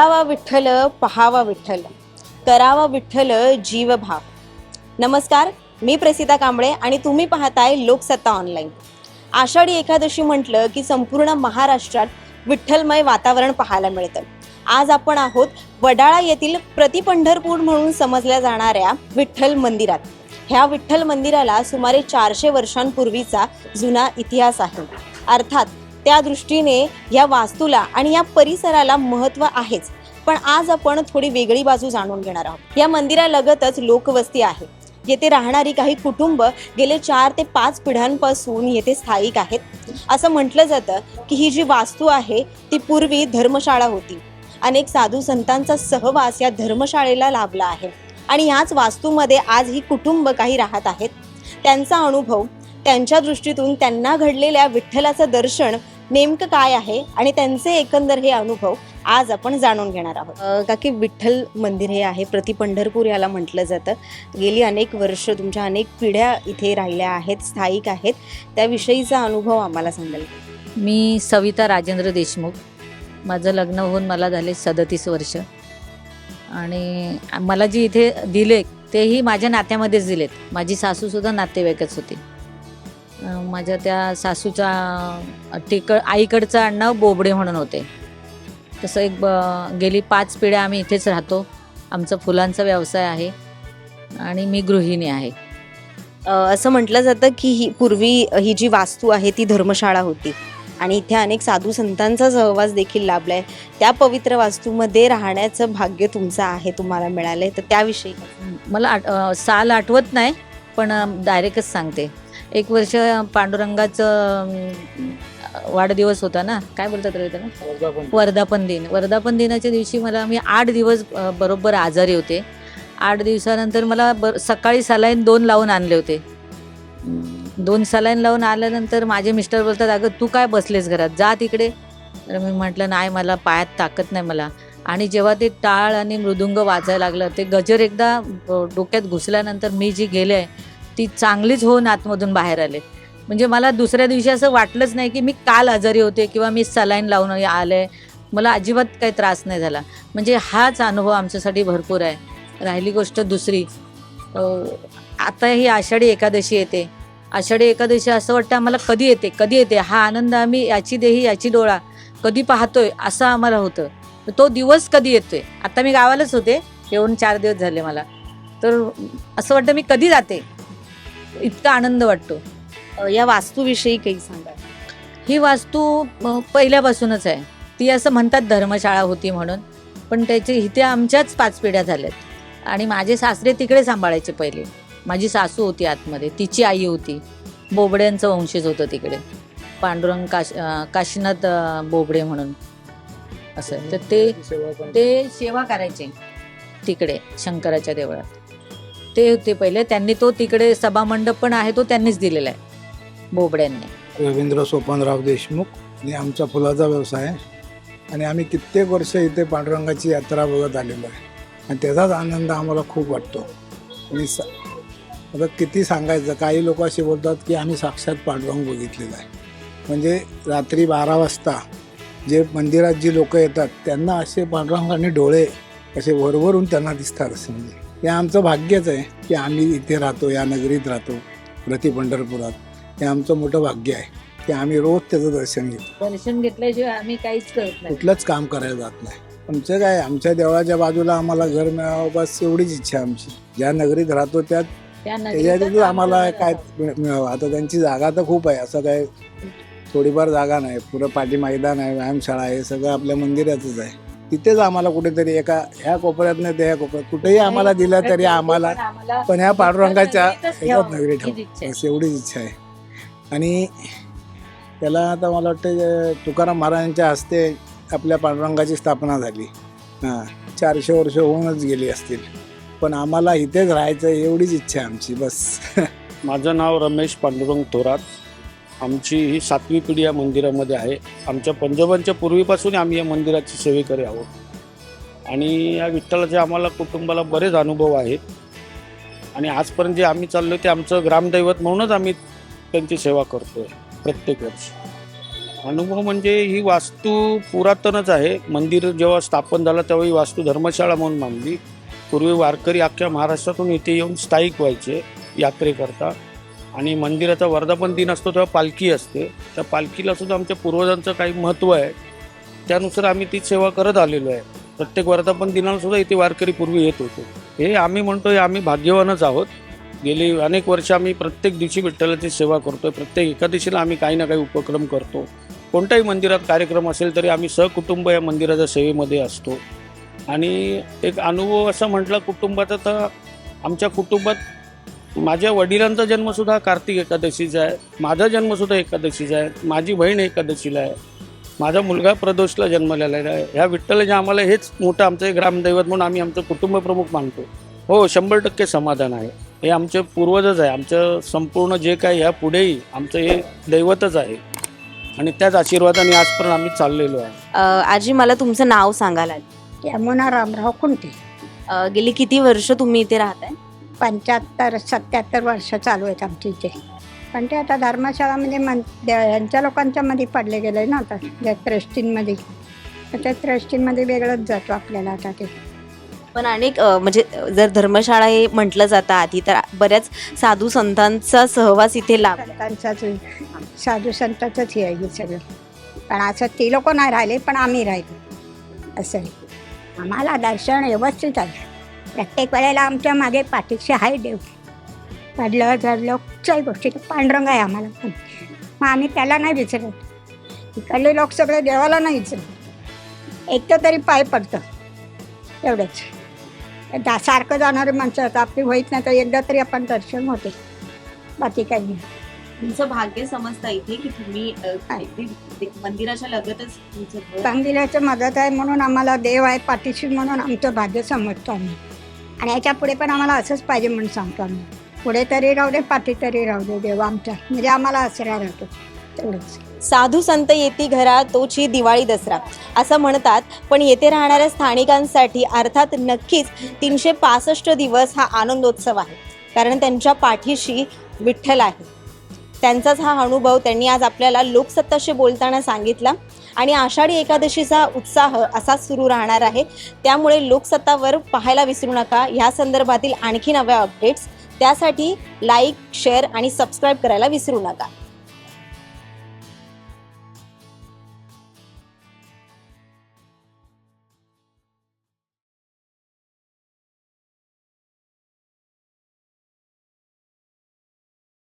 बोलावा विठ्ठल पहावा विठ्ठल करावा विठ्ठल जीवभाव. नमस्कार मी प्रसिद्धा कांबळे आणि तुम्ही पाहताय लोकसत्ता ऑनलाईन आषाढी एकादशी म्हटलं की संपूर्ण महाराष्ट्रात विठ्ठलमय वातावरण पाहायला मिळतं. आज आपण आहोत वडाळा येथील प्रतिपंढरपूर म्हणून समजल्या जाणाऱ्या विठ्ठल मंदिरात. ह्या विठ्ठल मंदिराला सुमारे चारशे वर्षांपूर्वीचा जुना इतिहास आहे. अर्थात त्या दृष्टीने या वास्तूला आणि या परिसराला महत्त्व आहेच. पण आज आपण थोडी वेगळी बाजू जाणून घेणार आहोत. या मंदिरालगतच लोकवस्ती आहे. येथे राहणारी काही कुटुंब गेले चार ते पाच पिढ्यांपासून येथे स्थायिक आहेत. असं म्हटलं जातं की ही जी वास्तू आहे ती पूर्वी धर्मशाळा होती. अनेक साधू संतांचा सहवास या धर्मशाळेला लाभला आहे. आणि ह्याच वास्तूमध्ये आज ही कुटुंब काही राहत आहेत. त्यांचा अनुभव त्यांच्या दृष्टीतून त्यांना घडलेल्या विठ्ठलाचं दर्शन नेमकं काय आहे आणि त्यांचे एकंदर हे अनुभव आज आपण जाणून घेणार आहोत. काकी विठ्ठल मंदिर हे आहे. प्रति पंढरपूर याला म्हटलं जातं. गेली अनेक वर्ष तुमच्या अनेक पिढ्या इथे राहिल्या आहेत स्थायिक आहेत. त्याविषयीचा अनुभव आम्हाला सांगाल मी सविता राजेंद्र देशमुख. माझं लग्न होऊन मला झाले सदतीस वर्ष. आणि मला जी इथे दिले तेही माझ्या नात्यामध्येच दिलेत. माझी सासूसुद्धा नातेवाईकच होती. माझ्या त्या सासूचा तिक आईकडचं अण्णा बोबडे म्हणून होते. तसं एक ब- गेली पाच पिढ्या आम्ही इथेच राहतो. आमचा फुलांचा व्यवसाय आहे आणि मी गृहिणी आहे. अं, असं म्हटलं जातं की ही पूर्वी ही जी वास्तू आहे ती धर्मशाळा होती आणि इथे अनेक साधू संतांचा सहवास देखील लाभलाय. त्या पवित्र वास्तूमध्ये राहण्याचं भाग्य तुमचं आहे तुम्हाला मिळालंय. तर त्याविषयी मला आठ अ, साल आठवत नाही पण डायरेक्टच सांगते. एक वर्ष पांडुरंगाचं अम, वाढदिवस होता ना? काय बोलतात रे त्याला? वर्धापन दिन. वर्धापन दिनाच्या दिवशी मला मी आठ दिवस बरोबर आजारी होते. आठ दिवसानंतर मला बर सकाळी सलाईन दोन लावून आणले होते. दोन सलाईन लावून आल्यानंतर माझे मिस्टर बोलतात अगं तू काय बसलेस घरात? जा तिकडे. तर मी म्हटलं नाही मला पायात ताकद नाही मला. आणि जेव्हा ते टाळ आणि मृदुंग वाजायला लागलं ते गजर एकदा डोक्यात घुसल्यानंतर मी जी गेले आहे ती चांगलीच होऊन आतमधून बाहेर आले. म्हणजे मला दुसऱ्या दिवशी असं वाटलंच नाही की मी काल आजारी होते किंवा मी सलाईन लावून आले. मला अजिबात काही त्रास नाही झाला. म्हणजे हाच अनुभव आमच्यासाठी भरपूर आहे. राहिली गोष्ट दुसरी. आता ही आषाढी एकादशी येते. आषाढी एकादशी असं वाटतं आम्हाला कधी येते? कधी येते? हा आनंद आम्ही याची देही याची डोळा कधी पाहतोय असं आम्हाला होतं. तो दिवस कधी येतोय? आता मी गावालाच होते. येऊन चार दिवस झाले मला. तर असं वाटतं मी कधी जाते? इतका आनंद वाटतो. या वास्तूविषयी काही सांगा ही वास्तू पहिल्यापासूनच आहे. ती असं म्हणतात धर्मशाळा होती म्हणून. पण त्याचे इथे आमच्याच पाच पिढ्या झाल्यात. आणि माझे सासरे तिकडे सांभाळायचे पहिले. माझी सासू होती आतमध्ये. तिची आई होती. बोबड्यांचं वंशज होतं तिकडे. पांडुरंग काश काशीनाथ बोबडे म्हणून. असं. तर ते ते सेवा करायचे तिकडे शंकराच्या देवळात. ते होते पहिले. त्यांनी तो तिकडे सभामंडप पण आहे तो त्यांनीच दिलेला आहे. बोबड्यांनी. रवींद्र सोपानराव देशमुख आणि आमचा फुलाचा व्यवसाय. आहे आणि आम्ही कित्येक वर्ष इथे पांडुरंगाची यात्रा बघत आलेलो आहे. आणि त्याचाच आनंद आम्हाला खूप वाटतो. आणि सा आता किती सांगायचं काही लोक असे बोलतात की आम्ही साक्षात पांडुरंग बघितलेला आहे. म्हणजे रात्री बारा वाजता जे मंदिरात जी लोक येतात त्यांना असे पांडुरंगाने डोळे असे वरवरून त्यांना दिसतात असे म्हणजे. हे आमचं भाग्यच आहे की आम्ही इथे राहतो या नगरीत राहतो प्रति पंढरपुरात. हे आमचं मोठं भाग्य आहे की आम्ही रोज त्याचं दर्शन घेतो. दर्शन घेतल्याशिवाय आम्ही काहीच करत नाही. कुठलंच काम करायला जात नाही. आमचं काय आमच्या देवळाच्या बाजूला आम्हाला घर मिळावं बस एवढीच इच्छा आहे आमची. ज्या नगरीत राहतो त्यात त्या त्याच्यातच आम्हाला काय मिळावं. आता त्यांची जागा तर खूप आहे. असं काय थोडीफार जागा नाही. पुरं पाठी मैदान आहे व्यायामशाळा आहे सगळं आपल्या मंदिराचंच आहे. तिथेच आम्हाला कुठेतरी एका ह्या कोपऱ्यात नाही त्या ह्या कोपऱ्यात कुठेही आम्हाला दिलं तरी आम्हाला पण ह्या पांडुरंगाच्या ठेवावं, नगरी ठेवा. बस एवढीच इच्छा आहे. आणि त्याला आता मला वाटतं तुकाराम महाराजांच्या हस्ते आपल्या पांडुरंगाची स्थापना झाली. हां चारशे वर्ष होऊनच गेली असतील. पण आम्हाला इथेच राहायचं एवढीच इच्छा आहे आमची बस. माझं नाव रमेश पांडुरंग थोरात. आमची ही सातवी पिढी या मंदिरामध्ये आहे. आमच्या पंजोबांच्या पूर्वीपासून आम्ही या मंदिराची सेवेकरी आहोत. आणि या विठ्ठलाचे आम्हाला कुटुंबाला बरेच अनुभव आहेत. आणि आजपर्यंत जे आम्ही चाललो ते आमचं ग्रामदैवत म्हणूनच आम्ही त्यांची सेवा करतोय प्रत्येक वर्षी. अनुभव म्हणजे ही वास्तू पुरातनच आहे. मंदिर जेव्हा स्थापन झालं तेव्हा ही वास्तू धर्मशाळा म्हणून मानली. पूर्वी वारकरी अख्ख्या महाराष्ट्रातून इथे येऊन स्थायिक व्हायचे यात्रेकरता. आणि मंदिराचा वर्धापन दिन असतो तेव्हा पालखी असते. त्या पालखीला सुद्धा आमच्या पूर्वजांचं काही महत्त्व आहे. त्यानुसार आम्ही ती सेवा करत आलेलो आहे. प्रत्येक वर्धापन दिनाला सुद्धा इथे वारकरी पूर्वी येत होते. हे आम्ही म्हणतोय आम्ही भाग्यवानच आहोत. गेली अनेक वर्ष आम्ही प्रत्येक दिवशी विठ्ठलाची सेवा करतोय. प्रत्येक एकादशीला आम्ही काही ना काही उपक्रम करतो. कोणत्याही मंदिरात कार्यक्रम असेल तरी आम्ही सहकुटुंब या मंदिराच्या सेवेमध्ये असतो. आणि एक अनुभव असा म्हटला कुटुंबाचा तर आमच्या कुटुंबात माझ्या वडिलांचा जन्मसुद्धा कार्तिक एकादशीचा आहे. माझा जन्मसुद्धा एकादशीचा आहे. माझी बहीण एकादशीला आहे. माझा मुलगा प्रदोषला जन्मलेला आहे. ह्या विठ्ठलाच्या आम्हाला हेच मोठं आमचं एक ग्रामदैवत म्हणून आम्ही आमचं कुटुंब प्रमुख मानतो. हो शंभर टक्के समाधान आहे. हे आमचे पूर्वजच आहे. आमचं संपूर्ण जे काही ह्या पुढेही आमचं हे दैवतच आहे. आणि त्याच आशीर्वादाने आजपर्यंत आम्ही चाललेलो आहे. अ, आजी मला तुमचं नाव सांगाल आजी. यमुना रामराव कुंटे. अ, गेली किती वर्ष तुम्ही इथे राहताय? पंच्याहत्तर सत्याहत्तर वर्ष चालू आहेत आमची इथे. पण ते आता धर्मशाळामध्ये मन त्या- यांच्या लोकांच्या मध्ये पडले गेले ना आता ज्या ट्रस्टींमध्ये तर त्या ट्रस्टींमध्ये वेगळंच जातो आपल्याला आता ते. पण अनेक म्हणजे जर धर्मशाळा हे म्हटलं जातं आधी तर बऱ्याच साधू संतांचा सहवास इथे लाभ संतांचाच साधू संतांचंच हे आहे हे सगळं. पण असं ते लोक नाही राहिले पण आम्ही राहिलो. असं आहे. आम्हाला दर्शन व्यवस्थित आहे. प्रत्येक वेळेला आमच्या मागे पाठीशी आहे देव. पडलं चढलं कुठच्याही गोष्टी पांडुरंग आहे आम्हाला. पण मग आम्ही त्याला नाही विचारत इकडले लोक सगळे देवाला नाही विचारत एक तर तरी पाय पडतं. एवढंच. सारखं जाणारे माणसं. आता आपली होईत नाही तर एकदा तरी आपण दर्शन होते. बाकी काही नाही. तुमचं भाग्य समजता इथे की तुम्ही अ, अगदी ते मंदिराच्या लगतच तुमचं घर मदत आहे म्हणून आम्हाला देव आहे पाठीशी म्हणून आमचं भाग्य समजतो आम्ही. आणि याच्यापुढे पण आम्हाला असंच पाहिजे म्हणून सांगतो आम्ही. पुढे तरी राहू दे पाठी तरी राहू दे देव आमच्या. म्हणजे आम्हाला आसरा राहतो. साधू संत येती घरा तोची दिवाळी दसरा. असं म्हणतात पण येथे राहणाऱ्या स्थानिकांसाठी अर्थात नक्कीच तीनशे पासष्ट दिवस हा आनंदोत्सव आहे. कारण त्यांच्या पाठीशी विठ्ठल आहे. त्यांचाच हा अनुभव त्यांनी आज आपल्याला लोकसत्ताशी बोलताना सांगितला. आणि आषाढी एकादशीचा उत्साह असा सुरू राहणार आहे. त्यामुळे लोकसत्तावर पाहायला विसरू नका. ह्या संदर्भातील आणखी नव्या अपडेट्स त्यासाठी लाईक शेअर आणि सबस्क्राईब करायला विसरू नका.